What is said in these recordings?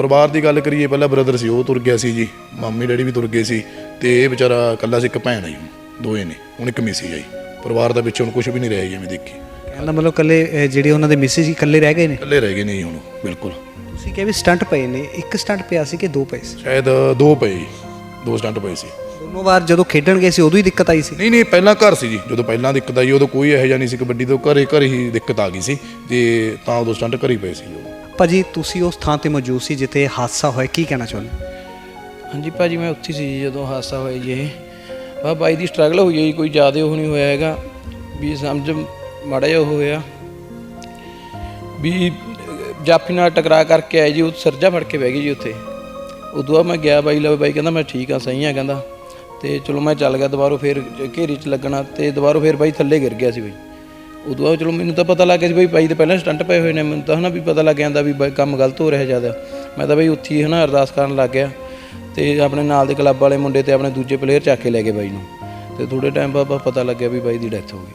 ਪਰਿਵਾਰ ਦੀ ਗੱਲ ਕਰੀਏ ਪਹਿਲਾਂ ਬ੍ਰਦਰ ਸੀ ਉਹ ਤੁਰ ਗਿਆ ਸੀ ਜੀ। ਮੰਮੀ ਡੈਡੀ ਵੀ ਤੁਰ ਗਏ ਸੀ ਤੇ ਇਹ ਵਿਚਾਰਾ ਇਕੱਲਾ ਸੀ ਇੱਕ ਭੈਣ ਆਈ ਦੋਏ ਨੇ ਹੁਣ ਇੱਕ ਮਿਸੀ ਆਈ। ਪਰਿਵਾਰ ਦਾ ਵਿੱਚ ਹੁਣ ਕੁਝ ਵੀ ਨਹੀਂ ਰਹਿ ਗਿਆ ਜਿਵੇਂ ਦੇਖੀ। ਕਹਿਣ ਦਾ ਮਤਲਬ ਕੱਲੇ ਅਹ, ਜਿਹੜੇ ਉਹਨਾਂ ਦੇ ਮਿਸਿਸ ਸੀ ਕੱਲੇ ਰਹਿ ਗਏ ਨੇ? ਇਕੱਲੇ ਰਹਿ ਗਏ ਨੇ ਜੀ ਹੁਣ ਬਿਲਕੁਲ। ਤੁਸੀਂ ਕਿਹਾ ਵੀ ਸਟੰਟ ਪਏ ਨੇ ਇੱਕ ਸਟੰਟ ਪਿਆ ਸੀ ਕਿ ਦੋ ਪਏ ਸੀ? ਸ਼ਾਇਦ ਦੋ ਪਏ ਜੀ ਦੋ ਸਟੰਟ ਪਏ ਸੀ। ਦੋਨੋਂ ਵਾਰ ਜਦੋਂ ਖੇਡਣ ਗਏ ਸੀ ਉਦੋਂ ਹੀ ਦਿੱਕਤ ਆਈ ਸੀ? ਨਹੀਂ ਨਹੀਂ ਪਹਿਲਾਂ ਘਰ ਸੀ ਜੀ ਜਦੋਂ ਪਹਿਲਾਂ ਦਿੱਕਤ ਆਈ ਉਦੋਂ ਕੋਈ ਇਹੋ ਜਿਹਾ ਨਹੀਂ ਸੀ ਕਬੱਡੀ ਤੋਂ ਘਰੇ ਘਰੇ ਹੀ ਦਿੱਕਤ ਆ ਗਈ ਸੀ ਤੇ ਤਾਂ ਉਦੋਂ ਸਟੰਟ ਘਰੇ ਹੀ ਪਏ ਸੀ ਉਦੋਂ ਭਾਜੀ ਤੁਸੀਂ ਉਸ ਥਾਂ ਤੇ ਮੌਜੂਦ ਸੀ ਜਿੱਥੇ ਹਾਦਸਾ ਹੋਇਆ ਕੀ ਕਹਿਣਾ ਚਾਹੁੰਦੇ? ਹਾਂਜੀ ਭਾਜੀ ਮੈਂ ਉੱਥੇ ਸੀ ਜੀ ਜਦੋਂ ਹਾਦਸਾ ਹੋਇਆ ਜੀ ਇਹ। ਬਾ ਬਾਈ ਦੀ ਸਟਰਗਲ ਹੋਈ ਹੈ ਜੀ ਕੋਈ ਜ਼ਿਆਦਾ ਉਹ ਨਹੀਂ ਹੋਇਆ ਹੈਗਾ। ਵੀ ਸਮਝ ਮਾੜਾ ਜਿਹਾ ਉਹ ਹੋਇਆ। ਵੀ ਅਹ, ਜਾਫੀ ਨਾਲ ਟਕਰਾ ਕਰਕੇ ਆਏ ਜੀ ਉਹ ਸਰਜਾ ਫੜ ਕੇ ਬਹਿ ਗਈ ਜੀ ਉੱਥੇ। ਉਦੋਂ ਬਾਅਦ ਮੈਂ ਗਿਆ ਬਾਈ ਲਵੇ ਬਾਈ ਕਹਿੰਦਾ ਮੈਂ ਠੀਕ ਆ ਸਹੀ ਆ ਕਹਿੰਦਾ। ਤੇ ਚਲੋ ਮੈਂ ਚੱਲ ਗਿਆ ਦੁਬਾਰਾ ਫਿਰ ਘੇਰੀ 'ਚ ਲੱਗਣਾ ਤੇ ਦੁਬਾਰਾ ਫਿਰ ਬਾਈ ਥੱਲੇ ਗਿਰ ਗਿਆ ਸੀ ਬਾਈ। ਉਦੋਂ ਬਾਅਦ ਚਲੋ ਮੈਨੂੰ ਤਾਂ ਪਤਾ ਲੱਗ ਗਿਆ ਸੀ ਬਾਈ ਬਾਈ ਦੇ ਪਹਿਲਾਂ ਸਟੰਟ ਪਏ ਹੋਏ ਨੇ, ਮੈਨੂੰ ਤਾਂ ਹਨਾ ਵੀ ਪਤਾ ਲੱਗ ਜਾਂਦਾ ਵੀ ਬਾਈ ਕੰਮ ਗਲਤ ਹੋ ਰਿਹਾ ਜ਼ਿਆਦਾ। ਮੈਂ ਤਾਂ ਬਾਈ ਉੱਥੇ ਹੀ ਹਨਾ ਅਰਦਾਸ ਕਰਨ ਲੱਗ ਗਿਆ। ਤੇ ਆਪਣੇ ਨਾਲ ਦੇ ਕਲੱਬ ਵਾਲੇ ਮੁੰਡੇ ਤੇ ਆਪਣੇ ਦੂਜੇ ਪਲੇਅਰ ਚੱਕ ਕੇ ਲੈ ਗਏ ਬਾਈ ਨੂੰ। ਤੇ ਥੋੜੇ ਟਾਈਮ ਬਾਅਦ ਪਤਾ ਲੱਗਿਆ ਵੀ ਬਾਈ ਦੀ ਡੈਥ ਹੋ ਗਈ।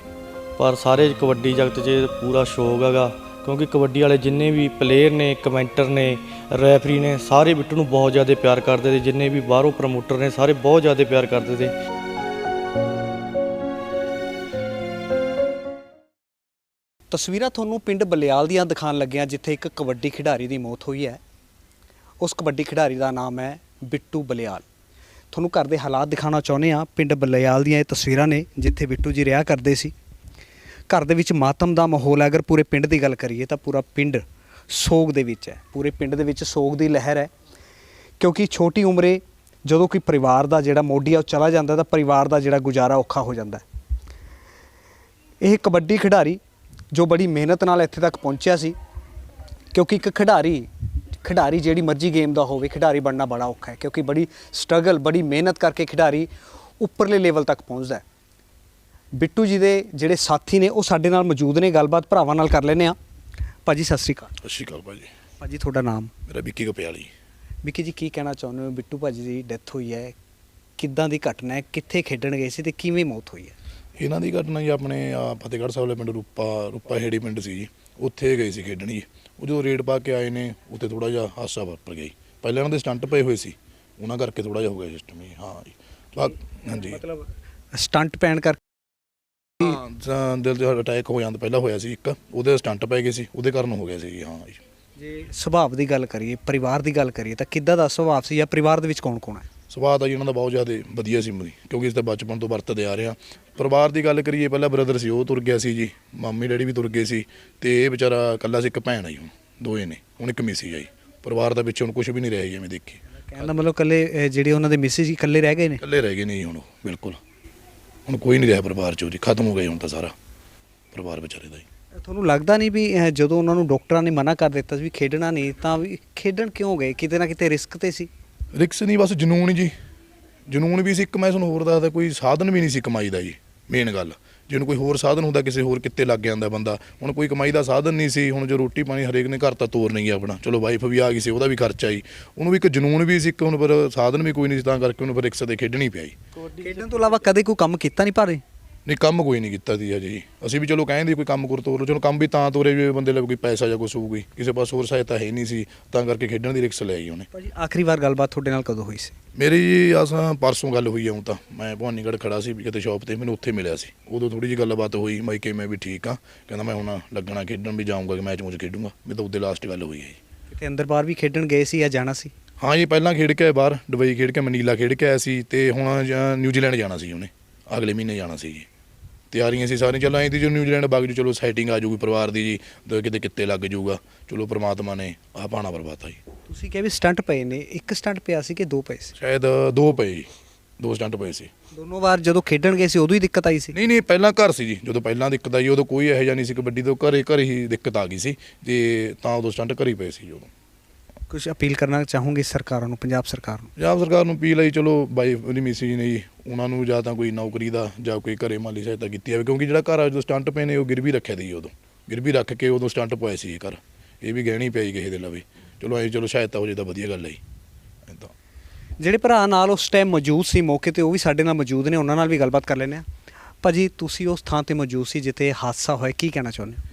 ਪਰ ਸਾਰੇ ਕਬੱਡੀ ਜਗਤ 'ਚ ਪੂਰਾ ਸ਼ੌਕ ਹੈਗਾ, ਕਿਉਂਕਿ ਕਬੱਡੀ ਵਾਲੇ ਜਿੰਨੇ ਵੀ ਪਲੇਅਰ ਨੇ ਕਮੈਂਟਰ ਨੇ ਰੈਫਰੀ ਨੇ, ਸਾਰੇ ਬਿੱਟੂ ਨੂੰ ਬਹੁਤ ਜ਼ਿਆਦਾ ਪਿਆਰ ਕਰਦੇ ਤੇ ਜਿੰਨੇ ਵੀ ਬਾਹਰੋਂ ਪ੍ਰਮੋਟਰ ਨੇ, ਸਾਰੇ ਬਹੁਤ ਜ਼ਿਆਦਾ ਪਿਆਰ ਕਰਦੇ ਤੇ ਤਸਵੀਰਾਂ ਤੁਹਾਨੂੰ ਪਿੰਡ ਬਲਿਆਲ ਦੀਆਂ ਦਿਖਾਉਣ ਲੱਗਿਆ ਜਿੱਥੇ ਇੱਕ ਕਬੱਡੀ ਖਿਡਾਰੀ ਦੀ ਮੌਤ ਹੋਈ ਹੈ। ਉਸ ਕਬੱਡੀ ਖਿਡਾਰੀ ਦਾ ਨਾਮ ਹੈ ਬਿੱਟੂ ਬਲਿਆਲ। ਤੁਹਾਨੂੰ ਘਰ ਦੇ ਹਾਲਾਤ ਦਿਖਾਉਣਾ ਚਾਹੁੰਦੇ ਆ ਪਿੰਡ ਬਲਿਆਲ ਦੀਆਂ ਇਹ ਤਸਵੀਰਾਂ ਨੇ, ਜਿੱਥੇ ਬਿੱਟੂ ਜੀ ਰਿਹਾ ਕਰਦੇ ਸੀ। ਘਰ ਦੇ ਵਿੱਚ ਮਾਤਮ ਦਾ ਮਾਹੌਲ ਹੈ। ਅਗਰ ਪੂਰੇ ਪਿੰਡ ਦੀ ਗੱਲ ਕਰੀਏ ਤਾਂ ਪੂਰਾ ਪਿੰਡ ਸੋਗ ਦੇ ਵਿੱਚ ਹੈ। ਪੂਰੇ ਪਿੰਡ ਦੇ ਵਿੱਚ ਸੋਗ ਦੀ ਲਹਿਰ ਹੈ। ਕਿਉਂਕਿ ਛੋਟੀ ਉਮਰੇ ਜਦੋਂ ਕੋਈ ਪਰਿਵਾਰ ਦਾ ਜਿਹੜਾ ਮੋਢੀ ਆ ਉਹ ਚਲਾ ਜਾਂਦਾ ਤਾਂ ਪਰਿਵਾਰ ਦਾ ਜਿਹੜਾ ਗੁਜ਼ਾਰਾ ਔਖਾ ਹੋ ਜਾਂਦਾ ਇਹ ਕਬੱਡੀ ਖਿਡਾਰੀ ਜੋ ਬੜੀ ਮਿਹਨਤ ਨਾਲ ਇੱਥੇ ਤੱਕ ਪਹੁੰਚਿਆ ਸੀ ਕਿਉਂਕਿ ਇੱਕ ਖਿਡਾਰੀ ਖਿਡਾਰੀ ਜਿਹੜੀ ਮਰਜ਼ੀ ਗੇਮ ਦਾ ਹੋਵੇ ਖਿਡਾਰੀ ਬਣਨਾ ਬੜਾ ਔਖਾ ਹੈ ਕਿਉਂਕਿ ਬੜੀ ਸਟਰਗਲ ਬੜੀ ਮਿਹਨਤ ਕਰਕੇ ਖਿਡਾਰੀ ਉੱਪਰਲੇ ਲੈਵਲ ਤੱਕ ਪਹੁੰਚਦਾ ਹੈ। ਬਿੱਟੂ ਜੀ ਦੇ ਜਿਹੜੇ ਸਾਥੀ ਨੇ ਉਹ ਸਾਡੇ ਨਾਲ ਮੌਜੂਦ ਨੇ ਗੱਲਬਾਤ ਭਰਾਵਾਂ ਨਾਲ ਕਰ ਲੈਨੇ ਆ ਭਾਜੀ ਸਤਿ ਸ੍ਰੀ ਅਕਾਲ। ਸਤਿ ਸ਼੍ਰੀ ਅਕਾਲ ਭਾਜੀ। ਭਾਜੀ ਤੁਹਾਡਾ ਨਾਮ? ਮੇਰਾ ਵਿੱਕੀ ਕਪਿਆਲੀ। ਵਿੱਕੀ ਜੀ ਕੀ ਕਹਿਣਾ ਚਾਹੁੰਦੇ ਹੋ? ਬਿੱਟੂ ਭਾਜੀ ਦੀ ਡੈਥ ਹੋਈ ਹੈ ਕਿੱਦਾਂ ਦੀ ਘਟਨਾ ਹੈ ਕਿੱਥੇ ਖੇਡਣ ਗਏ ਸੀ ਤੇ ਕਿਵੇਂ ਮੌਤ ਹੋਈ ਹੈ? ਇਹਨਾਂ ਦੀ ਘਟਨਾ ਜੀ ਆਪਣੇ ਆ ਫਤਿਹਗੜ੍ਹ ਸਾਹਿਬ ਵਾਲੇ ਪਿੰਡ ਰੂਪਾ ਰੂਪਾ ਹੇੜੀ ਪਿੰਡ ਸੀ ਜੀ। ਉੱਥੇ ਗਏ ਸੀ ਖੇਡਣ ਜੀ। ਉਹ ਜਦੋਂ ਰੇਡ ਪਾ ਕੇ ਆਏ ਨੇ ਉੱਥੇ ਥੋੜਾ ਜਿਹਾ ਹਾਸਾ ਵਾਪਰ ਗਿਆ ਜੀ। ਪਹਿਲਾਂ ਇਹਨਾਂ ਦੇ ਸਟੰਟ ਪਏ ਹੋਏ ਸੀ ਉਹਨਾਂ ਕਰਕੇ ਥੋੜਾ ਜਿਹਾ ਹੋ ਗਿਆ ਸਿਸਟਮ ਜੀ। ਹਾਂ ਜੀ। ਹਾਂਜੀ। ਮਤਲਬ ਸਟੰਟ ਪੈਣ ਕਰਕੇ ਹਾਂ ਜਾਂ ਦਿਲ ਦਾ ਅਟੈਕ ਹੋ ਜਾਂਦਾ ਪਹਿਲਾਂ ਹੋਇਆ ਸੀ ਇੱਕ। ਉਹਦੇ ਸਟੰਟ ਪੈ ਗਏ ਸੀ ਉਹਦੇ ਕਾਰਨ ਹੋ ਗਿਆ ਸੀ ਜੀ। ਹਾਂ ਜੀ। ਜੇ ਸੁਭਾਅ ਦੀ ਗੱਲ ਕਰੀਏ ਪਰਿਵਾਰ ਦੀ ਗੱਲ ਕਰੀਏ ਤਾਂ ਕਿੱਦਾਂ ਦਾ ਸੁਭਾਅ ਸੀ ਜਾਂ ਪਰਿਵਾਰ ਦੇ ਵਿੱਚ ਕੌਣ ਕੌਣ ਹੈ? ਸੁਭਾਅ ਤਾਂ ਜੀ ਉਹਨਾਂ ਦਾ ਬਹੁਤ ਜ਼ਿਆਦਾ ਵਧੀਆ ਸੀ ਮਰੀ ਕਿਉਂਕਿ ਇਸ ਤਾਂ ਬਚਪਨ ਤੋਂ ਵਰਤਦੇ ਆ ਰਹੇ ਆ ਪਰਿਵਾਰ ਦੀ ਗੱਲ ਕਰੀਏ ਪਹਿਲਾਂ ਬ੍ਰਦਰ ਸੀ ਉਹ ਤੁਰ ਗਿਆ ਸੀ ਜੀ ਮੰਮੀ ਡੈਡੀ ਵੀ ਤੁਰ ਗਏ ਸੀ ਤੇ ਇਹ ਵਿਚਾਰਾ ਇਕੱਲਾ ਸੀ ਇੱਕ ਭੈਣ ਆਈ ਹੁਣ ਦੋਏ ਨੇ ਹੁਣ ਇੱਕ ਮਿਸੀ ਆਈ। ਪਰਿਵਾਰ ਦਾ ਵਿੱਚ ਹੁਣ ਕੁਝ ਵੀ ਨਹੀਂ ਰਹਿ ਜਿਵੇਂ ਦੇਖੀ ਕਹਿਣ ਦਾ ਮਤਲਬ ਕੱਲੇ ਅਹ, ਜਿਹੜੇ ਉਹਨਾਂ ਦੇ ਮਿਸਿਸ ਸੀ ਇਕੱਲੇ ਰਹਿ ਗਏ ਨੇ? ਇਕੱਲੇ ਰਹਿ ਗਏ ਨੇ ਜੀ ਹੁਣ ਉਹ, ਬਿਲਕੁਲ। ਹੁਣ ਕੋਈ ਨਹੀਂ ਰਿਹਾ ਪਰਿਵਾਰ ਚੋਂ ਜੀ ਖਤਮ ਹੋ ਗਿਆ ਹੁਣ ਤਾਂ ਸਾਰਾ ਪਰਿਵਾਰ ਵਿਚਾਰੇ ਦਾ ਜੀ। ਤੁਹਾਨੂੰ ਲੱਗਦਾ ਨਹੀਂ ਵੀ ਅਹ, ਜਦੋਂ ਉਹਨਾਂ ਨੂੰ ਡਾਕਟਰਾਂ ਨੇ ਮਨਾ ਕਰ ਦਿੱਤਾ ਸੀ ਵੀ ਖੇਡਣਾ ਨਹੀਂ ਤਾਂ ਵੀ ਖੇਡਣ ਕਿਉਂ ਗਏ? ਕਿਤੇ ਨਾ ਕਿਤੇ ਰਿਸਕ ਤੇ ਸੀ। ਰਿਕਸ ਨਹੀਂ, ਬਸ ਜਨੂਨ ਜੀ। ਜਨੂਨ ਵੀ ਸੀ, ਇੱਕ ਮੈਂ ਤੁਹਾਨੂੰ ਹੋਰ ਦੱਸਦਾ, ਕੋਈ ਸਾਧਨ ਵੀ ਨਹੀਂ ਸੀ ਕਮਾਈ ਦਾ ਜੀ ਮੇਨ ਗੱਲ। ਜਿਹਨੂੰ ਕੋਈ ਹੋਰ ਸਾਧਨ ਹੁੰਦਾ, ਕਿਸੇ ਹੋਰ ਕਿੱਤੇ ਲੱਗ ਜਾਂਦਾ ਬੰਦਾ, ਹੁਣ ਕੋਈ ਕਮਾਈ ਦਾ ਸਾਧਨ ਨਹੀਂ ਸੀ, ਹੁਣ ਜੋ ਰੋਟੀ ਪਾਣੀ ਹਰੇਕ ਨੇ ਘਰ ਤਾਂ ਤੋਰ ਨਹੀਂ ਆਪਣਾ। ਚਲੋ ਵਾਈਫ ਵੀ ਆ ਗਈ ਸੀ, ਉਹਦਾ ਵੀ ਖਰਚਾ ਹੀ ਉਹਨੂੰ ਵੀ ਇੱਕ ਜਨੂਨ ਵੀ ਸੀ, ਇੱਕ ਹੁਣ ਪਰ ਸਾਧਨ ਵੀ ਕੋਈ ਨਹੀਂ ਸੀ, ਤਾਂ ਕਰਕੇ ਉਹਨੂੰ ਫਿਰ ਰਿਕਸ ਤੇ ਖੇਡਣੀ ਪਿਆ ਜੀ। ਖੇਡਣ ਤੋਂ ਇਲਾਵਾ ਕਦੇ ਕੋਈ ਕੰਮ ਕੀਤਾ ਨਹੀਂ ਭਾਰੇ? ਨਹੀਂ ਕੰਮ ਕੋਈ ਨਹੀਂ ਕੀਤਾ ਸੀ ਅਜੇ ਜੀ। ਅਸੀਂ ਵੀ ਚਲੋ ਕਹਿੰਦੇ ਕੋਈ ਕੰਮ ਕਰ ਤੋਰ ਚਲੋ ਕੰਮ ਵੀ ਤਾਂ ਤੋਰੇ ਵੀ ਬੰਦੇ ਲਈ ਕੋਈ ਪੈਸਾ ਜਾਂ ਕੁਛ ਹੋਊਗੀ। ਕਿਸੇ ਪਾਸ ਹੋਰ ਸਹਾਇਤਾ ਹੈ ਨਹੀਂ ਸੀ। ਤਾਂ ਕਰਕੇ ਖੇਡਣ ਦੀ ਰਿਕਸ ਲੈ ਆਈ ਉਹਨੇ। ਭਾਜੀ ਆਖਰੀ ਵਾਰ ਗੱਲਬਾਤ ਤੁਹਾਡੇ ਨਾਲ ਕਦੋਂ ਹੋਈ ਸੀ? ਮੇਰੀ ਜੀ ਆਸਾਂ ਪਰਸੋਂ ਗੱਲ ਹੋਈ ਆ ਹੁਣ ਤਾਂ। ਮੈਂ ਭਵਾਨੀਗੜ੍ਹ ਖੜਾ ਸੀ ਕਿਤੇ ਸ਼ਾਪ ਤੇ। ਮੈਨੂੰ ਉੱਥੇ ਮਿਲਿਆ ਸੀ। ਉਦੋਂ ਥੋੜੀ ਜਿਹੀ ਗੱਲਬਾਤ ਹੋਈ ਮੈਂ ਕਿ ਮੈਂ ਵੀ ਠੀਕ ਆ ਕਹਿੰਦਾ ਮੈਂ ਹੁਣ ਲੱਗਣਾ ਖੇਡਣ ਵੀ ਜਾਊਂਗਾ ਕਿ ਮੈਚ ਮੁਝ ਖੇਡੂੰਗਾ। ਮੈਂ ਤਾਂ ਉਹਦੇ ਲਾਸਟ ਗੱਲ ਹੋਈ ਹੈ ਜੀ। ਕਿਤੇ ਅੰਦਰ ਬਾਹਰ ਵੀ ਖੇਡਣ ਗਏ ਸੀ ਜਾਂ ਜਾਣਾ ਸੀ? ਹਾਂ ਜੀ ਪਹਿਲਾਂ ਖੇਡ ਕੇ ਬਾਹਰ। ਦੁਬਈ ਖੇਡ ਕੇ ਮਨੀਲਾ ਖੇਡ ਕੇ ਆਇਆ ਸੀ। ਤੇ ਹੁਣ ਜਾਂ ਨਿਊਜ਼ੀਲੈਂਡ ਜਾਣਾ ਸੀ ਉਹਨੇ। ਅਗਲੇ ਮਹੀਨੇ ਜਾਣਾ ਸੀ ਜੀ। ਤਿਆਰੀਆਂ ਸੀ ਸਾਰੀਆਂ। ਚਲੋ ਐਂ ਦੀ ਜੋ ਨਿਊਜ਼ੀਲੈਂਡ ਬਾਗ ਜੂ ਚਲੋ ਸੈਟਿੰਗ ਆ ਜੂਗੀ ਪਰਿਵਾਰ ਦੀ ਜੀ ਤੇ ਕਿਤੇ ਕਿੱਤੇ ਲੱਗ ਜੂਗਾ। ਚਲੋ ਪ੍ਰਮਾਤਮਾ ਨੇ ਆਹ ਪਾਣਾ ਬਰਬਾਤਾ ਜੀ। ਤੁਸੀਂ ਕਿਹਾ ਵੀ ਸਟੰਟ ਪਏ ਨੇ ਇੱਕ ਸਟੰਟ ਪਿਆ ਸੀ ਕਿ ਦੋ ਪਏ ਸੀ? ਸ਼ਾਇਦ ਦੋ ਪਏ ਜੀ ਦੋ ਸਟੰਟ ਪਏ ਸੀ। ਦੋਨੋਂ ਵਾਰ ਜਦੋਂ ਖੇਡਣ ਗਏ ਸੀ ਉਦੋਂ ਹੀ ਦਿੱਕਤ ਆਈ ਸੀ? ਨਹੀਂ ਨਹੀਂ ਪਹਿਲਾਂ ਘਰ ਸੀ ਜੀ ਜਦੋਂ ਪਹਿਲਾਂ ਦਿੱਕਤ ਆਈ ਉਦੋਂ ਕੋਈ ਇਹੋ ਜਿਹਾ ਨਹੀਂ ਸੀ ਕਬੱਡੀ ਤੋਂ ਘਰੇ ਘਰੇ ਹੀ ਦਿੱਕਤ ਆ ਗਈ ਸੀ ਤੇ ਤਾਂ ਉਦੋਂ ਸਟੰਟ ਘਰੇ ਪਏ ਸੀ ਉਦੋਂ। ਕੁਝ ਅਪੀਲ ਕਰਨਾ ਚਾਹੂੰਗੀ ਸਰਕਾਰਾਂ ਨੂੰ ਪੰਜਾਬ ਸਰਕਾਰ ਨੂੰ? ਪੰਜਾਬ ਸਰਕਾਰ ਨੂੰ ਅਪੀਲ ਹੈ ਜੀ, ਚਲੋ ਬਾਈ ਉਹਦੀ ਮਿਸੀ ਜੀ ਨੇ ਜੀ ਉਹਨਾਂ ਨੂੰ ਜਾਂ ਤਾਂ ਕੋਈ ਨੌਕਰੀ ਦਾ ਜਾਂ ਕੋਈ ਘਰੇ ਮਾਲੀ ਸਹਾਇਤਾ ਕੀਤੀ ਜਾਵੇ ਕਿਉਂਕਿ ਜਿਹੜਾ ਘਰ ਆ ਜਦੋਂ ਸਟੰਟ ਪਏ ਨੇ ਉਹ ਗਿਰਵੀ ਰੱਖਿਆ ਦੀ ਉਦੋਂ। ਗਿਰਵੀ ਰੱਖ ਕੇ ਉਦੋਂ ਸਟੰਟ ਪਏ ਸੀ ਇਹ ਘਰ। ਇਹ ਵੀ ਗਹਿਣੀ ਪਈ ਕਿਸੇ ਦੇ ਲਵੇ। ਚਲੋ ਐਂ ਚਲੋ ਸਹਾਇਤਾ ਹੋ ਜੇ ਤਾਂ ਵਧੀਆ ਗੱਲ ਹੈ ਜੀ। ਜਿਹੜੇ ਭਰਾ ਨਾਲ ਉਸ ਟਾਈਮ ਮੌਜੂਦ ਸੀ ਮੌਕੇ ਤੇ ਉਹ ਵੀ ਸਾਡੇ ਨਾਲ ਮੌਜੂਦ ਨੇ ਉਹਨਾਂ ਨਾਲ ਵੀ ਗੱਲਬਾਤ ਕਰ ਲੈਂਦੇ ਆ ਭਾਜੀ ਤੁਸੀਂ ਉਸ ਥਾਂ ਤੇ ਮੌਜੂਦ ਸੀ ਜਿੱਥੇ ਹਾਦਸਾ ਹੋਇਆ ਕੀ ਕਹਿਣਾ ਚਾਹੁੰਦੇ ਹੋ?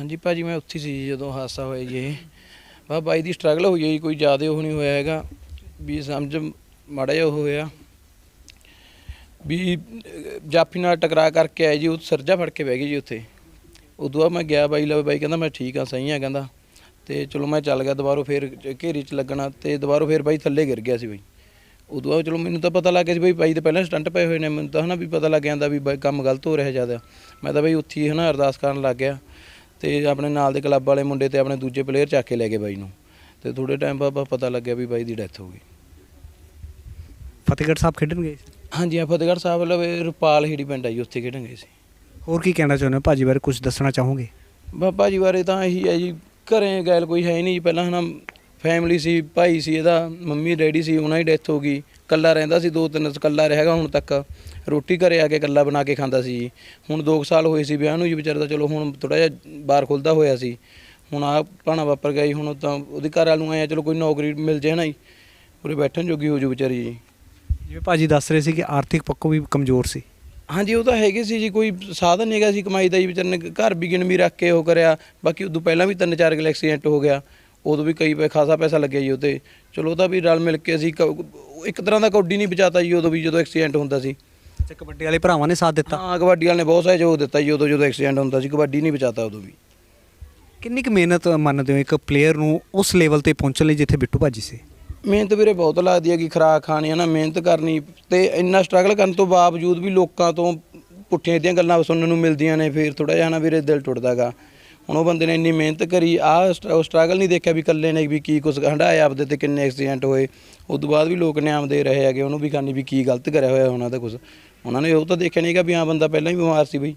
ਹਾਂਜੀ ਭਾਜੀ ਮੈਂ ਉੱਥੇ ਸੀ ਜੀ ਜਦੋਂ ਹਾਦਸਾ ਹੋਇਆ ਜੀ ਇਹ। ਬਾ ਬਾਈ ਦੀ ਸਟਰਗਲ ਹੋਈ ਹੈ ਜੀ ਕੋਈ ਜ਼ਿਆਦਾ ਉਹ ਨਹੀਂ ਹੋਇਆ ਹੈਗਾ, ਵੀ ਸਮਝ ਮਾੜਾ ਜਿਹਾ ਉਹ ਹੋਇਆ। ਵੀ ਜਾਫੀ ਨਾਲ ਟਕਰਾ ਕਰਕੇ ਆਏ ਜੀ, ਉਹ ਸਰਜਾ ਫੜ ਕੇ ਬਹਿ ਗਈ ਜੀ ਉੱਥੇ। ਉਦੋਂ ਬਾਅਦ ਮੈਂ ਗਿਆ ਬਾਈ ਲਵੇ ਬਾਈ ਕਹਿੰਦਾ ਮੈਂ ਠੀਕ ਆ, ਸਹੀ ਆ ਕਹਿੰਦਾ। ਤੇ ਚਲੋ ਮੈਂ ਚੱਲ ਗਿਆ, ਦੁਬਾਰਾ ਫਿਰ ਘੇਰੀ ਚ ਲੱਗਣਾ ਤੇ ਦੁਬਾਰਾ ਫਿਰ ਬਾਈ ਥੱਲੇ ਗਿਰ ਗਿਆ ਸੀ ਬਾਈ। ਉਦੋਂ ਬਾਅਦ ਚਲੋ ਮੈਨੂੰ ਤਾਂ ਪਤਾ ਲੱਗ ਗਿਆ ਸੀ ਬਈ, ਬਾਈ ਦੇ ਪਹਿਲਾਂ ਸਟੰਟ ਪਏ ਹੋਏ ਨੇ, ਮੈਨੂੰ ਤਾਂ ਹਨਾ ਵੀ ਪਤਾ ਲੱਗ ਜਾਂਦਾ ਵੀ ਬਾਈ ਕੰਮ ਗਲਤ ਹੋ ਰਿਹਾ ਜ਼ਿਆਦਾ। ਮੈਂ ਤਾਂ ਬਈ ਉੱਥੇ ਹੀ ਹਨਾ ਅਰਦਾਸ ਕਰਨ ਲੱਗ ਗਿਆ। ਤੇ ਆਪਣੇ ਨਾਲ ਦੇ ਕਲੱਬ ਵਾਲੇ ਮੁੰਡੇ ਤੇ ਆਪਣੇ ਦੂਜੇ ਪਲੇਅਰ ਚੱਕ ਕੇ ਲੈ ਗਏ ਬਾਈ ਨੂੰ। ਤੇ ਥੋੜੇ ਟਾਈਮ ਬਾਅਦ ਪਤਾ ਲੱਗਿਆ ਵੀ ਬਾਈ ਦੀ ਡੈਥ ਹੋ ਗਈ। ਫਤਿਹਗੜ੍ਹ ਸਾਹਿਬ ਖੇਡਣ ਗਏ ਸੀ? ਹਾਂਜੀ ਆ ਫਤਿਹਗੜ੍ਹ ਸਾਹਿਬ ਲਵੇ ਰੁਪਾਲ ਹੀੜੀ ਪਿੰਡ ਆ ਜੀ ਉੱਥੇ ਖੇਡਣ ਗਏ ਸੀ। ਹੋਰ ਕੀ ਕਹਿਣਾ ਚਾਹੁੰਦੇ ਹੋ? ਭਾਜੀ ਬਾਰੇ ਕੁਝ ਦੱਸਣਾ ਚਾਹੋਗੇ? ਬਾਬਾ ਜੀ ਬਾਰੇ ਤਾਂ ਇਹੀ ਹੈ ਜੀ ਘਰੇ ਗੈਲ ਕੋਈ ਹੈ ਨਹੀਂ ਜੀ। ਪਹਿਲਾਂ ਹਨਾ ਫੈਮਿਲੀ ਸੀ ਭਾਈ ਸੀ ਇਹਦਾ ਮੰਮੀ ਡੈਡੀ ਸੀ ਉਹਨਾਂ ਦੀ ਡੈਥ ਹੋ ਗਈ। ਕੱਲਾ ਰਹਿੰਦਾ ਸੀ ਦੋ ਤਿੰਨ ਕੱਲਾ ਰਹੇਗਾ ਹੁਣ ਤੱਕ। ਰੋਟੀ ਘਰੇ ਆ ਕੇ ਕੱਲਾ ਬਣਾ ਕੇ ਖਾਂਦਾ ਸੀ। ਜੀ ਹੁਣ 2 ਸਾਲ ਹੋਏ ਸੀ ਵਿਆਹ ਨੂੰ ਜੀ ਵਿਚਾਰਾ ਚਲੋ ਹੁਣ ਥੋੜਾ ਜਿਹਾ ਬਾਹਰ ਖੁੱਲਦਾ ਹੋਇਆ ਸੀ। ਹੁਣ ਆ ਭਾਣਾ ਵਾਪਰ ਗਿਆ ਜੀ ਹੁਣ ਤਾਂ ਉਹਦੇ ਘਰ ਵਾਲ ਨੂੰ ਆਇਆ ਚਲੋ ਕੋਈ ਨੌਕਰੀ ਮਿਲ ਜਾਏ ਨਾ ਜੀ। ਉਰੇ ਬੈਠਣ ਜੋਗੀ ਹੋ ਜੂ ਵਿਚਾਰੀ ਜੀ। ਜਿਵੇਂ ਭਾਜੀ ਦੱਸ ਰਹੇ ਸੀ ਕਿ ਆਰਥਿਕ ਪੱਖੋਂ ਵੀ ਕਮਜ਼ੋਰ ਸੀ। ਹਾਂਜੀ ਉਹ ਤਾਂ ਹੈਗੇ ਸੀ ਜੀ ਕੋਈ ਸਾਧਨ ਨਹੀਂ ਹੈਗਾ ਸੀ ਕਮਾਈ ਦਾ ਜੀ ਵਿਚਾਰੇ ਨੇ ਘਰ ਵੀ ਗਿਣਵੀ ਰੱਖ ਕੇ ਉਹ ਕਰਿਆ। ਬਾਕੀ ਉਦੋਂ ਪਹਿਲਾਂ ਵੀ ਤਿੰਨ ਚਾਰ ਗਲ ਐਕਸੀਡੈਂਟ ਹੋ ਗਿਆ। ਉਦੋਂ ਵੀ ਕਈ ਪੈ ਖਾਸਾ ਪੈਸਾ ਲੱਗਿਆ ਜੀ ਉਹਤੇ। ਚਲੋ ਉਹਦਾ ਵੀ ਰਲ ਮਿਲ ਕੇ ਅਸੀਂ ਕ- ਇੱਕ ਤਰ੍ਹਾਂ ਦਾ ਕੌਡੀ ਨਹੀਂ ਬਚਾਤਾ ਜੀ ਉਦੋਂ ਵੀ ਜਦੋਂ ਐਕਸੀਡੈਂਟ ਹੁੰਦਾ ਸੀ। ਅੱਛਾ ਕਬੱਡੀ ਵਾਲੇ ਭਰਾਵਾਂ ਨੇ ਸਾਥ ਦਿੱਤਾ? ਤਾਂ ਕਬੱਡੀ ਵਾਲੇ ਨੇ ਬਹੁਤ ਸਹਿਯੋਗ ਦਿੱਤਾ ਜੀ ਉਦੋਂ ਜਦੋਂ ਐਕਸੀਡੈਂਟ ਹੁੰਦਾ ਸੀ। ਕਬੱਡੀ ਨਹੀਂ ਬਚਾਤਾ ਉਦੋਂ ਵੀ। ਕਿੰਨੀ ਕੁ ਮਿਹਨਤ ਮੰਨਦੇ ਹੋ ਇੱਕ ਪਲੇਅਰ ਨੂੰ ਉਸ ਲੈਵਲ ਤੇ ਪਹੁੰਚਣ ਲਈ ਜਿੱਥੇ ਬਿੱਟੂ ਭਾਜੀ ਸੀ? ਮਿਹਨਤ ਵੀਰੇ ਬਹੁਤ ਲੱਗਦੀ ਹੈ ਕਿ ਖਰਾਕ ਖਾਣੀ ਹੈ ਨਾ ਮਿਹਨਤ ਕਰਨੀ ਤੇ ਇੰਨਾ ਸਟਰਗਲ ਕਰਨ ਤੋਂ ਬਾਵਜੂਦ ਵੀ ਲੋਕਾਂ ਤੋਂ ਪੁੱਠੀਆਂ ਦੀਆਂ ਗੱਲਾਂ ਸੁਣਨ ਨੂੰ ਮਿਲਦੀਆਂ ਨੇ ਫਿਰ ਥੋੜਾ ਜਿਹਾ ਨਾ ਵੀਰੇ ਦਿਲ ਟੁੱਟਦਾਗਾ। ਹੁਣ ਉਹ ਬੰਦੇ ਨੇ ਇੰਨੀ ਮਿਹਨਤ ਕਰੀ ਆ ਸਟਰਗਲ ਨਹੀਂ ਦੇਖਿਆ ਵੀ ਇਕੱਲੇ ਨੇ ਵੀ ਕੀ ਕੁਝ ਹੰਡਾਇਆ ਆਪਦੇ ਤੇ ਕਿੰਨੇ ਐਕਸੀਡੈਂਟ ਹੋਏ। ਉਸ ਤੋਂ ਬਾਅਦ ਵੀ ਲੋਕ ਨਿਆਮ ਦੇ ਰਹੇ ਹੈਗੇ ਉਹਨੂੰ ਵੀ ਖਾਨੀ ਵੀ ਕੀ ਗਲਤ ਕਰਿਆ ਹੋਇਆ ਉਹਨਾਂ ਦਾ ਕੁਝ ਉਹਨਾਂ ਨੇ ਉਹ ਤਾਂ ਦੇਖਿਆ ਨਹੀਂਗਾ ਵੀ ਹਾਂ ਬੰਦਾ ਪਹਿਲਾਂ ਹੀ ਬਿਮਾਰ ਸੀ ਬਈ।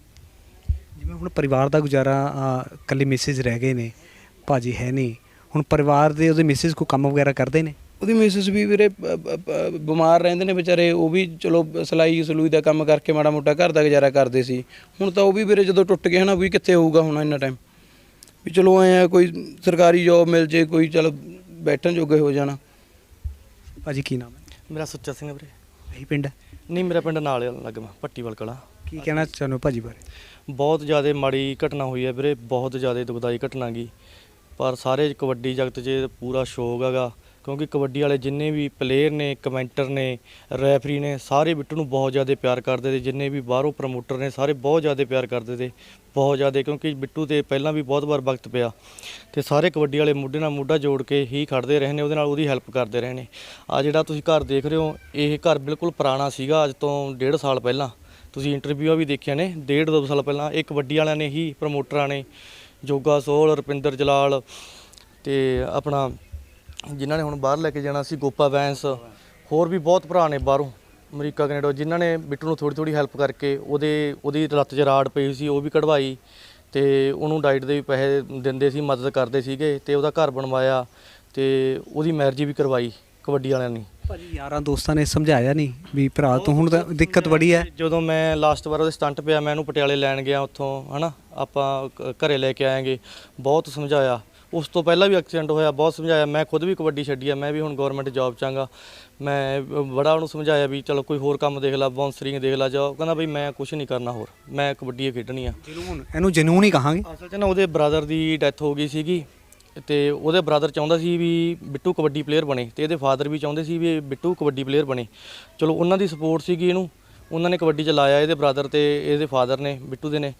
ਜਿਵੇਂ ਹੁਣ ਪਰਿਵਾਰ ਦਾ ਗੁਜ਼ਾਰਾ ਇਕੱਲੇ ਮਿਸਿਸ ਰਹਿ ਗਏ ਨੇ ਭਾਜੀ ਹੈ ਨਹੀਂ ਹੁਣ ਪਰਿਵਾਰ ਦੇ ਉਹਦੇ ਮਿਸਿਸ ਕੋ ਕੰਮ ਵਗੈਰਾ ਕਰਦੇ ਨੇ? ਉਹਦੀ ਮਿਸਿਸ ਵੀ ਵੀਰੇ ਬਿਮਾਰ ਰਹਿੰਦੇ ਨੇ ਵਿਚਾਰੇ ਉਹ ਵੀ ਚਲੋ ਸਲਾਈ ਸਲੂਈ ਦਾ ਕੰਮ ਕਰਕੇ ਮਾੜਾ ਮੋਟਾ ਘਰ ਦਾ ਗੁਜ਼ਾਰਾ ਕਰਦੇ ਸੀ। ਹੁਣ ਤਾਂ ਉਹ ਵੀ ਵੀਰੇ ਜਦੋਂ ਟੁੱਟ ਗਏ ਹਨਾ ਵੀ ਕਿੱਥੇ ਹੋਊਗਾ ਹੁਣ ਇੰਨਾ ਟਾਈਮ ਵੀ ਚਲੋ ਐ ਆ ਕੋਈ ਸਰਕਾਰੀ ਜੋਬ ਮਿਲ ਜੇ ਕੋਈ ਚਲ ਬੈਠਣ ਜੋਗੇ ਹੋ ਜਾਣਾ। ਭਾਜੀ ਕੀ ਨਾਮ ਹੈ? ਮੇਰਾ ਸੁੱਚਾ ਸਿੰਘ ਵੀਰੇ। ਇਹੀ ਪਿੰਡ ਹੈ? ਨਹੀਂ ਮੇਰਾ ਪਿੰਡ ਨਾਲ ਹੀ ਲੱਗਦਾ ਪੱਟੀਵਾਲ ਕਲਾ। ਕੀ ਕਹਿਣਾ ਚਾਹੁੰਦੇ ਹੋ ਭਾਜੀ ਬਾਰੇ? ਬਹੁਤ ਜ਼ਿਆਦਾ ਮਾੜੀ ਘਟਨਾ ਹੋਈ ਹੈ ਵੀਰੇ ਬਹੁਤ ਜ਼ਿਆਦਾ ਦੁਖਦਾਈ ਘਟਨਾ ਗੀ। ਪਰ ਸਾਰੇ ਕਬੱਡੀ ਜਗਤ 'ਚ ਪੂਰਾ ਸ਼ੌਕ ਹੈਗਾ। ਕਿਉਂਕਿ ਕਬੱਡੀ ਵਾਲੇ ਜਿੰਨੇ ਵੀ ਪਲੇਅਰ ਨੇ ਕਮੈਂਟਰ ਨੇ ਰੈਫਰੀ ਨੇ, ਸਾਰੇ ਬਿੱਟੂ ਨੂੰ ਬਹੁਤ ਜ਼ਿਆਦਾ ਪਿਆਰ ਕਰਦੇ ਤੇ ਜਿੰਨੇ ਵੀ ਬਾਹਰੋਂ ਪ੍ਰਮੋਟਰ ਨੇ, ਸਾਰੇ ਬਹੁਤ ਜ਼ਿਆਦਾ ਪਿਆਰ ਕਰਦੇ ਤੇ ਬਹੁਤ ਜ਼ਿਆਦਾ ਕਿਉਂਕਿ ਬਿੱਟੂ ਤੇ ਪਹਿਲਾਂ ਵੀ ਬਹੁਤ ਵਾਰ ਵਕਤ ਪਿਆ ਤੇ ਸਾਰੇ ਕਬੱਡੀ ਵਾਲੇ ਮੁੱਢੇ ਨਾਲ ਮੁੱਢਾ ਜੋੜ ਕੇ ਹੀ ਖੜਦੇ ਰਹੇ ਨੇ, ਉਹਦੇ ਨਾਲ ਉਹਦੀ ਹੈਲਪ ਕਰਦੇ ਰਹੇ ਨੇ। ਆ ਜਿਹੜਾ ਤੁਸੀਂ ਘਰ ਦੇਖ ਰਹੇ ਹੋ, ਇਹ ਘਰ ਬਿਲਕੁਲ ਪੁਰਾਣਾ ਸੀਗਾ, ਅੱਜ ਤੋਂ ਡੇਢ ਸਾਲ ਪਹਿਲਾਂ। ਤੁਸੀਂ ਇੰਟਰਵਿਊਆਂ ਵੀ ਦੇਖਿਆ ਨੇ, ਡੇਢ ਦੋ ਸਾਲ ਪਹਿਲਾਂ ਇਹ ਕਬੱਡੀ ਵਾਲਿਆਂ ਨੇ ਹੀ ਪ੍ਰਮੋਟਰਾਂ ਨੇ ਜੋਗਾ ਸੋਲ ਰੁਪਿੰਦਰ ਜਲਾਲ ਤੇ ਆਪਣਾ ਜਿਨ੍ਹਾਂ ਨੇ ਹੁਣ ਬਾਹਰ ਲੈ ਕੇ ਜਾਣਾ ਸੀ ਗੋਪਾ ਵੈਂਸ ਹੋਰ ਵੀ ਬਹੁਤ ਭਰਾ ਨੇ ਬਾਹਰੋਂ ਅਮਰੀਕਾ ਕੈਨੇਡਾ ਜਿਨ੍ਹਾਂ ਨੇ ਬਿੱਟੂ ਨੂੰ ਥੋੜੀ ਥੋੜੀ ਹੈਲਪ ਕਰਕੇ ਉਹਦੇ ਉਹਦੀ ਲੱਤ 'ਚ ਰਾੜ ਪਈ ਸੀ ਉਹ ਵੀ ਕਢਵਾਈ ਤੇ ਉਹਨੂੰ ਡਾਈਟ ਦੇ ਵੀ ਪੈਸੇ ਦਿੰਦੇ ਸੀ ਮਦਦ ਕਰਦੇ ਸੀਗੇ ਤੇ ਉਹਦਾ ਘਰ ਬਣਵਾਇਆ ਤੇ ਉਹਦੀ ਮੈਰਿਜ ਵੀ ਕਰਵਾਈ ਕਬੱਡੀ ਵਾਲਿਆਂ ਨੇ। ਭਾਜੀ ਯਾਰਾਂ ਦੋਸਤਾਂ ਨੇ ਸਮਝਾਇਆ ਨਹੀਂ ਵੀ ਭਰਾ ਤੂੰ ਹੁਣ ਤਾਂ ਦਿੱਕਤ ਬੜੀ ਹੈ। ਜਦੋਂ ਮੈਂ ਲਾਸਟ ਵਾਰ ਉਹਦੇ ਸਟੰਟ ਪਿਆ ਮੈਂ ਉਹਨੂੰ ਪਟਿਆਲੇ ਲੈਣ ਗਿਆ ਉੱਥੋਂ ਹਨਾ ਆਪਾਂ ਘਰੇ ਲੈ ਕੇ ਆਏਗੇ ਬਹੁਤ ਸਮਝਾਇਆ। ਉਸ ਤੋਂ ਪਹਿਲਾਂ ਵੀ ਐਕਸੀਡੈਂਟ ਹੋਇਆ ਬਹੁਤ ਸਮਝਾਇਆ। ਮੈਂ ਖੁਦ ਵੀ ਕਬੱਡੀ ਛੱਡੀ ਆ ਮੈਂ ਵੀ ਹੁਣ ਗਵਰਨਮੈਂਟ ਜੌਬ ਚਾਂਗਾ ਮੈਂ ਬੜਾ ਉਹਨੂੰ ਸਮਝਾਇਆ ਵੀ ਚਲੋ ਕੋਈ ਹੋਰ ਕੰਮ ਦੇਖ ਲੈ ਬਾਉਂਸਰਿੰਗ ਦੇਖ ਲੈ ਜਾ ਉਹ ਕਹਿੰਦਾ ਬਈ ਮੈਂ ਕੁਝ ਨਹੀਂ ਕਰਨਾ ਹੋਰ ਮੈਂ ਕਬੱਡੀ ਹੀ ਖੇਡਣੀ ਆ। ਜਨੂਨ ਇਹਨੂੰ ਜਨੂਨ ਹੀ ਕਹਾਂਗੇ? ਅਸਲ 'ਚ ਨਾ ਉਹਦੇ ਬ੍ਰਦਰ ਦੀ ਡੈਥ ਹੋ ਗਈ ਸੀਗੀ ਤੇ ਉਹਦੇ ਬ੍ਰਦਰ ਚਾਹੁੰਦਾ ਸੀ ਵੀ ਬਿੱਟੂ ਕਬੱਡੀ ਪਲੇਅਰ ਬਣੇ ਤੇ ਇਹਦੇ ਫਾਦਰ ਵੀ ਚਾਹੁੰਦੇ ਸੀ ਵੀ ਬਿੱਟੂ ਕਬੱਡੀ ਪਲੇਅਰ ਬਣੇ। ਚਲੋ ਉਹਨਾਂ ਦੀ ਸਪੋਰਟ ਸੀਗੀ ਇਹਨੂੰ ਉਹਨਾਂ ਨੇ ਕਬੱਡੀ ਚ ਲਾਇਆ ਇਹਦੇ ਬ੍ਰਦਰ ਤੇ ਇਹਦੇ ਫਾਦਰ ਨੇ ਬਿੱਟੂ ਦੇ ਨੇ।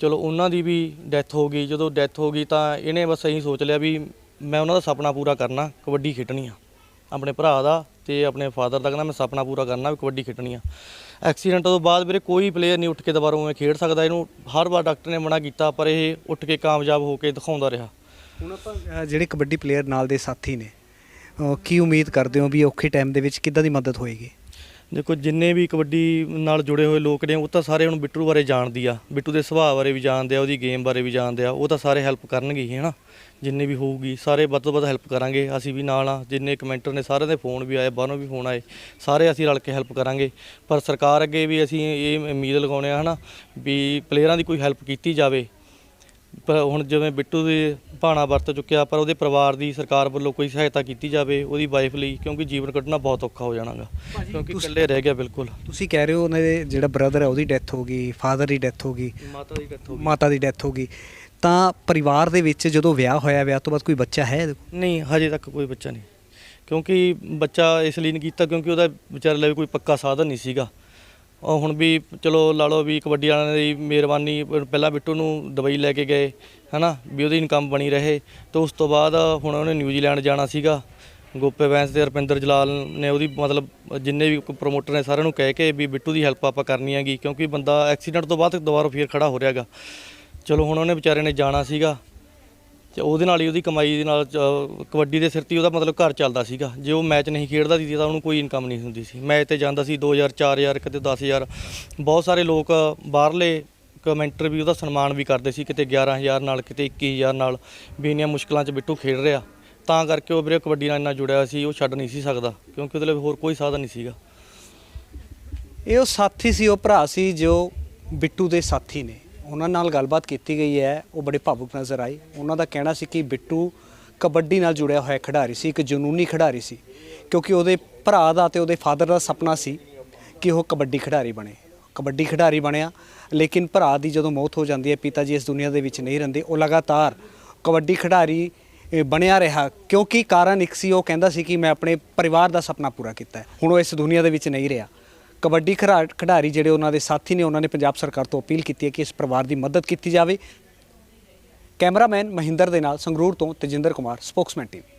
ਚਲੋ ਉਹਨਾਂ ਦੀ ਵੀ ਡੈਥ ਹੋ ਗਈ ਜਦੋਂ ਡੈਥ ਹੋ ਗਈ ਤਾਂ ਇਹਨੇ ਬਸ ਇਹੀ ਸੋਚ ਲਿਆ ਵੀ ਮੈਂ ਉਹਨਾਂ ਦਾ ਸੁਪਨਾ ਪੂਰਾ ਕਰਨਾ ਕਬੱਡੀ ਖੇਡਣੀ ਆ। ਆਪਣੇ ਭਰਾ ਦਾ ਤੇ ਆਪਣੇ ਫਾਦਰ ਦਾ ਕਹਿੰਦਾ ਮੈਂ ਸੁਪਨਾ ਪੂਰਾ ਕਰਨਾ ਵੀ ਕਬੱਡੀ ਖੇਡਣੀ ਆ। ਐਕਸੀਡੈਂਟ ਤੋਂ ਬਾਅਦ ਵੀਰੇ ਕੋਈ ਪਲੇਅਰ ਨਹੀਂ ਉੱਠ ਕੇ ਦੁਬਾਰਾ ਉਵੇਂ ਖੇਡ ਸਕਦਾ ਇਹਨੂੰ ਹਰ ਵਾਰ ਡਾਕਟਰ ਨੇ ਮਨਾ ਕੀਤਾ ਪਰ ਇਹ ਉੱਠ ਕੇ ਕਾਮਯਾਬ ਹੋ ਕੇ ਦਿਖਾਉਂਦਾ ਰਿਹਾ। ਹੁਣ ਆਪਾਂ ਅਹ, ਜਿਹੜੇ ਕਬੱਡੀ ਪਲੇਅਰ ਨਾਲ ਦੇ ਸਾਥੀ ਨੇ ਅਹ, ਕੀ ਉਮੀਦ ਕਰਦੇ ਹੋ ਵੀ ਔਖੇ ਟਾਈਮ ਦੇ ਵਿੱਚ ਕਿੱਦਾਂ ਦੀ ਮਦਦ ਹੋਏਗੀ? ਦੇਖੋ, ਜਿੰਨੇ ਵੀ ਕਬੱਡੀ ਨਾਲ ਜੁੜੇ ਹੋਏ ਲੋਕ ਨੇ, ਉਹ ਤਾਂ ਸਾਰੇ ਹੁਣ ਬਿੱਟੂ ਬਾਰੇ ਜਾਣਦੀ ਆ। ਬਿੱਟੂ ਦੇ ਸੁਭਾਅ ਬਾਰੇ ਵੀ ਜਾਣਦੇ ਆ, ਉਹਦੀ ਗੇਮ ਬਾਰੇ ਵੀ ਜਾਣਦੇ ਆ, ਉਹ ਤਾਂ ਸਾਰੇ ਹੈਲਪ ਕਰਨਗੇ ਹੀ, ਹਨਾ? ਜਿੰਨੇ ਵੀ ਹੋਊਗੀ, ਸਾਰੇ ਵੱਧ ਤੋਂ ਵੱਧ ਹੈਲਪ ਕਰਾਂਗੇ। ਅਸੀਂ ਵੀ ਨਾਲ ਆ, ਜਿੰਨੇ ਕਮੈਂਟਰ ਨੇ, ਸਾਰਿਆਂ ਦੇ ਫੋਨ ਵੀ ਆਏ, ਬਾਹਰੋਂ ਵੀ ਫੋਨ ਆਏ, ਸਾਰੇ ਅਸੀਂ ਰਲ ਕੇ ਹੈਲਪ ਕਰਾਂਗੇ। ਪਰ ਸਰਕਾਰ ਅੱਗੇ ਵੀ ਅਸੀਂ ਇਹ ਉਮੀਦ ਲਗਾਉਣੇ ਆ, ਹਨਾ, ਵੀ ਪਲੇਅਰਾਂ ਦੀ ਕੋਈ ਹੈਲਪ ਕੀਤੀ ਜਾਵੇ। ਪਰ ਹੁਣ ਜਿਵੇਂ ਬਿੱਟੂ ਦੇ ਭਾਣਾ ਵਰਤ ਚੁੱਕਿਆ ਪਰ ਉਹਦੇ ਪਰਿਵਾਰ ਦੀ ਸਰਕਾਰ ਵੱਲੋਂ ਕੋਈ ਸਹਾਇਤਾ ਕੀਤੀ ਜਾਵੇ ਉਹਦੀ ਵਾਈਫ ਲਈ ਕਿਉਂਕਿ ਜੀਵਨ ਕੱਢਣਾ ਬਹੁਤ ਔਖਾ ਹੋ ਜਾਣਾਗਾ। ਕਿਉਂਕਿ ਇਕੱਲੇ ਰਹਿ ਗਿਆ ਬਿਲਕੁਲ। ਤੁਸੀਂ ਕਹਿ ਰਹੇ ਹੋ ਉਹਨਾਂ ਦੇ ਜਿਹੜਾ ਬ੍ਰਦਰ ਹੈ ਉਹਦੀ ਡੈਥ ਹੋ ਗਈ ਫਾਦਰ ਦੀ ਡੈਥ ਹੋ ਗਈ ਮਾਤਾ ਦੀ ਡੈਥ ਮਾਤਾ ਦੀ ਡੈਥ ਹੋ ਗਈ। ਤਾਂ ਪਰਿਵਾਰ ਦੇ ਵਿੱਚ ਜਦੋਂ ਵਿਆਹ ਹੋਇਆ ਵਿਆਹ ਤੋਂ ਬਾਅਦ ਕੋਈ ਬੱਚਾ ਹੈ? ਨਹੀਂ ਹਜੇ ਤੱਕ ਕੋਈ ਬੱਚਾ ਨਹੀਂ। ਕਿਉਂਕਿ ਬੱਚਾ ਇਸ ਲਈ ਨਹੀਂ ਕੀਤਾ ਕਿਉਂਕਿ ਉਹਦਾ ਵਿਚਾਰੇ ਲਈ ਕੋਈ ਪੱਕਾ ਸਾਧਨ ਨਹੀਂ ਸੀਗਾ। ਉਹ ਹੁਣ ਵੀ ਚਲੋ ਲਾ ਲਓ ਵੀ ਕਬੱਡੀ ਵਾਲਿਆਂ ਦੀ ਮਿਹਰਬਾਨੀ ਪਹਿਲਾਂ ਬਿੱਟੂ ਨੂੰ ਦੁਬਈ ਲੈ ਕੇ ਗਏ, ਹਨਾ, ਵੀ ਉਹਦੀ ਇਨਕਮ ਬਣੀ ਰਹੇ। ਤੇ ਉਸ ਤੋਂ ਬਾਅਦ ਹੁਣ ਉਹਨੇ ਨਿਊਜ਼ੀਲੈਂਡ ਜਾਣਾ ਸੀਗਾ। ਗੋਪੇ ਬੈਂਸ ਤੇ ਰਪਿੰਦਰ ਜਲਾਲ ਨੇ ਉਹਦੀ ਮਤਲਬ ਜਿੰਨੇ ਵੀ ਪ੍ਰੋਮੋਟਰ ਨੇ ਸਾਰਿਆਂ ਨੂੰ ਕਹਿ ਕੇ ਵੀ ਬਿੱਟੂ ਦੀ ਹੈਲਪ ਆਪਾਂ ਕਰਨੀ ਹੈਗੀ, ਕਿਉਂਕਿ ਬੰਦਾ ਐਕਸੀਡੈਂਟ ਤੋਂ ਬਾਅਦ ਦੁਬਾਰਾ ਫੇਰ ਖੜਾ ਹੋ ਰਿਹਾਗਾ ਚਲੋ ਹੁਣ ਉਹਨੇ ਵਿਚਾਰੇ ਨੇ ਜਾਣਾ ਸੀਗਾ। ਤੇ ਉਹਦੇ ਨਾਲ ਹੀ ਉਹਦੀ ਕਮਾਈ ਦੇ ਨਾਲ, ਚ- ਕਬੱਡੀ ਦੇ ਸਿਰ ਤੇ ਹੀ ਉਹਦਾ ਮਤਲਬ ਘਰ ਚੱਲਦਾ ਸੀਗਾ। ਜੇ ਉਹ ਮੈਚ ਨਹੀਂ ਖੇਡਦਾ ਸੀ, ਤਾਂ ਉਹਨੂੰ ਕੋਈ ਇਨਕਮ ਨਹੀਂ ਹੁੰਦੀ ਸੀ। ਮੈਚ ਤੇ ਜਾਂਦਾ ਸੀ 2000 4000 ਕਿਤੇ 10000 ਬਹੁਤ ਸਾਰੇ ਲੋਕ ਬਾਹਰਲੇ ਕਮੈਂਟਰ ਵੀ ਉਹਦਾ ਸਨਮਾਨ ਵੀ ਕਰਦੇ ਸੀ, ਕਿਤੇ 11000 ਨਾਲ, ਕਿਤੇ 21000 ਨਾਲ, ਵੀ ਇੰਨੀਆਂ ਮੁਸ਼ਕਲਾਂ 'ਚ ਬਿੱਟੂ ਖੇਡ ਰਿਹਾ। ਤਾਂ ਕਰਕੇ ਉਹ ਵੀਰੇ ਕਬੱਡੀ ਨਾਲ ਇੰਨਾ ਜੁੜਿਆ ਸੀ, ਉਹ ਛੱਡ ਨਹੀਂ ਸੀ ਸਕਦਾ, ਕਿਉਂਕਿ ਉਹਦੇ ਲਈ ਹੋਰ ਕੋਈ ਸਾਧਨ ਨਹੀਂ ਸੀਗਾ। ਇਹ ਉਹ ਸਾਥੀ ਸੀ, ਉਹ ਭਰਾ ਸੀ, ਜੋ ਬਿੱਟੂ ਦੇ ਸਾਥੀ ਨੇ। ਉਹਨਾਂ ਨਾਲ ਗੱਲਬਾਤ ਕੀਤੀ ਗਈ ਹੈ, ਉਹ ਬੜੇ ਭਾਵੁਕ ਨਜ਼ਰ ਆਏ। ਉਹਨਾਂ ਦਾ ਕਹਿਣਾ ਸੀ ਕਿ ਬਿੱਟੂ ਕਬੱਡੀ ਨਾਲ ਜੁੜਿਆ ਹੋਇਆ ਖਿਡਾਰੀ ਸੀ, ਇੱਕ ਜਨੂਨੀ ਖਿਡਾਰੀ ਸੀ, ਕਿਉਂਕਿ ਉਹਦੇ ਭਰਾ ਦਾ ਤੇ ਉਹਦੇ ਫਾਦਰ ਦਾ ਸੁਪਨਾ ਸੀ ਕਿ ਉਹ ਕਬੱਡੀ ਖਿਡਾਰੀ ਬਣੇ। ਕਬੱਡੀ ਖਿਡਾਰੀ ਬਣਿਆ, ਲੇਕਿਨ ਭਰਾ ਦੀ ਜਦੋਂ ਮੌਤ ਹੋ ਜਾਂਦੀ ਹੈ, ਪਿਤਾ ਜੀ ਇਸ ਦੁਨੀਆ ਦੇ ਵਿੱਚ ਨਹੀਂ ਰਹਿੰਦੇ, ਉਹ ਲਗਾਤਾਰ ਕਬੱਡੀ ਖਿਡਾਰੀ ਬਣਿਆ ਰਿਹਾ, ਕਿਉਂਕਿ ਕਾਰਨ ਇੱਕ ਸੀ, ਉਹ ਕਹਿੰਦਾ ਸੀ ਕਿ ਮੈਂ ਆਪਣੇ ਪਰਿਵਾਰ ਦਾ ਸੁਪਨਾ ਪੂਰਾ ਕੀਤਾ ਹੁਣ ਉਹ ਇਸ ਦੁਨੀਆ ਦੇ ਵਿੱਚ ਨਹੀਂ ਰਿਹਾ। ਕਬੱਡੀ ਖਿਡਾ- ਖਿਡਾਰੀ ਜਿਹੜੇ ਉਹਨਾਂ ਦੇ ਸਾਥੀ ਨੇ, ਉਹਨਾਂ ਨੇ ਪੰਜਾਬ ਸਰਕਾਰ ਤੋਂ ਅਪੀਲ ਕੀਤੀ ਹੈ ਕਿ ਇਸ ਪਰਿਵਾਰ ਦੀ ਮਦਦ ਕੀਤੀ ਜਾਵੇ। ਕੈਮਰਾਮੈਨ ਮਹਿੰਦਰ ਦੇ ਨਾਲ ਸੰਗਰੂਰ ਤੋਂ ਤੇਜਿੰਦਰ ਕੁਮਾਰ, ਸਪੋਕਸਮੈਨ ਟੀਵੀ।